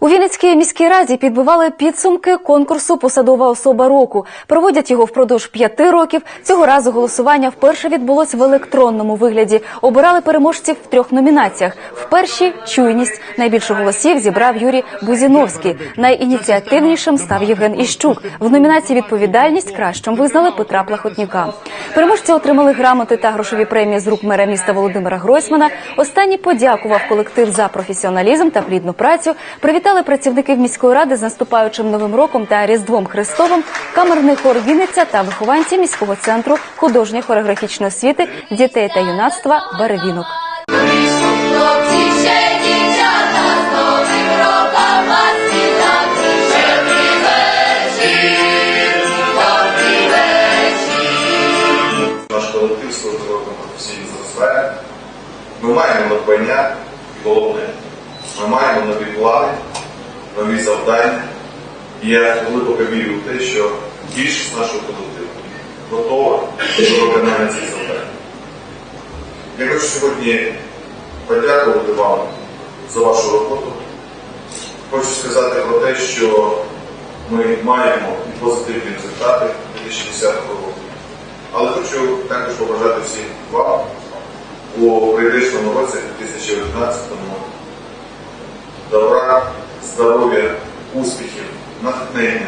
У Вінницькій міській раді підбивали підсумки конкурсу Посадова особа року. Проводять його впродовж п'яти років. Цього разу голосування вперше відбулось в електронному вигляді. Обирали переможців в трьох номінаціях. В першій чуйність найбільше голосів зібрав Юрій Бузіновський. Найініціативнішим став Євген Іщук. В номінації відповідальність кращим визнали Петра Плахотніка. Переможці отримали грамоти та грошові премії з рук мера міста Володимира Гройсмана. Останній подякував колектив за професіоналізм та плідну працю. Привітали працівників міської ради з наступаючим новим роком та Різдвом Христовим, камерний хор Вінниця та вихованці міського центру художньої хореографічної освіти дітей та юнацтва Беревінок. Наш колектив кожним зростає. Ми маємо надбання головне. Ми маємо нові плани, нові завдання. І я глибоко вірю в те, що більшість нашого колективу готова до виконання цих завдань. Я хочу сьогодні подякувати вам за вашу роботу. Хочу сказати про те, що ми маємо і позитивні результати 2010 року. Але хочу також побажати всім вам у прийдешному році 2019-му добра, здоров'я, успіхів, натхнення,